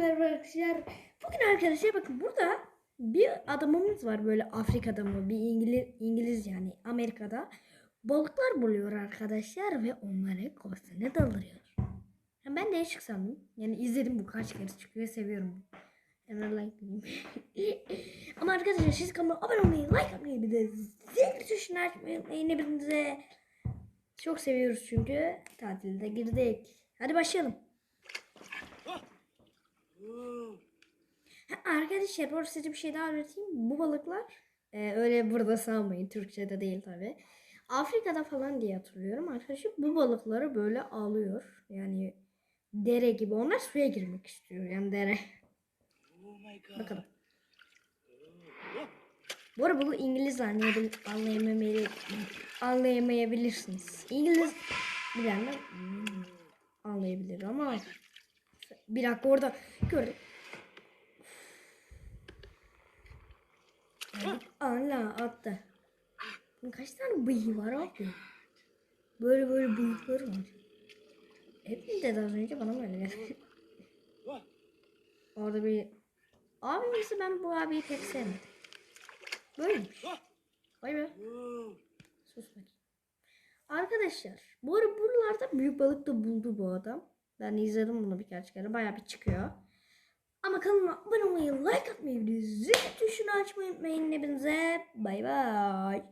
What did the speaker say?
Merhaba arkadaşlar. Bugün arkadaşlar bakın burada bir adamımız var böyle Afrika'da mı bir İngiliz, İngiliz yani Amerika'da balıklar buluyor arkadaşlar ve onları kostene daldırıyor. Yani ben değişik sandım. Yani izledim bu kaç kere çıkıyor seviyorum. Hemen like Ama arkadaşlar siz kanalıma abone olmayı, like atmayı bir de zil tuşunu açmayı unutmayın hepinize. Çok seviyoruz çünkü tatilde girdik. Hadi başlayalım. Arada size bir şey daha öğreteyim. Bu balıklar e, öyle burada sanmayın. Türkçe'de değil tabi. Afrika'da falan diye hatırlıyorum. Arkadaşlar bu balıkları böyle alıyor. Yani dere gibi. Onlar suya girmek istiyor. Yani dere. Oh. Bakalım. Bu arada bunu İngiliz anlayamayabilir, anlayamayabilirsiniz. İngiliz bilenler anlayabilir ama bir dakika orada gördüm. Kaç tane bıyığı var abi? Böyle böyle bıyıkları var. Hep dedi az önce bana böyle geldi. Orada bir abimisi ben bu abiyi pek sevmedim. Böyleymiş. Vay be. Sus bakayım. Arkadaşlar bu ara buralarda büyük balık da buldu bu adam. Ben izledim bunu birkaç kere. Bayağı bir çıkıyor. Ama kanalıma abone olmayı, like atmayı, zil tuşunu açmayı unutmayın hepinize. Bay bay.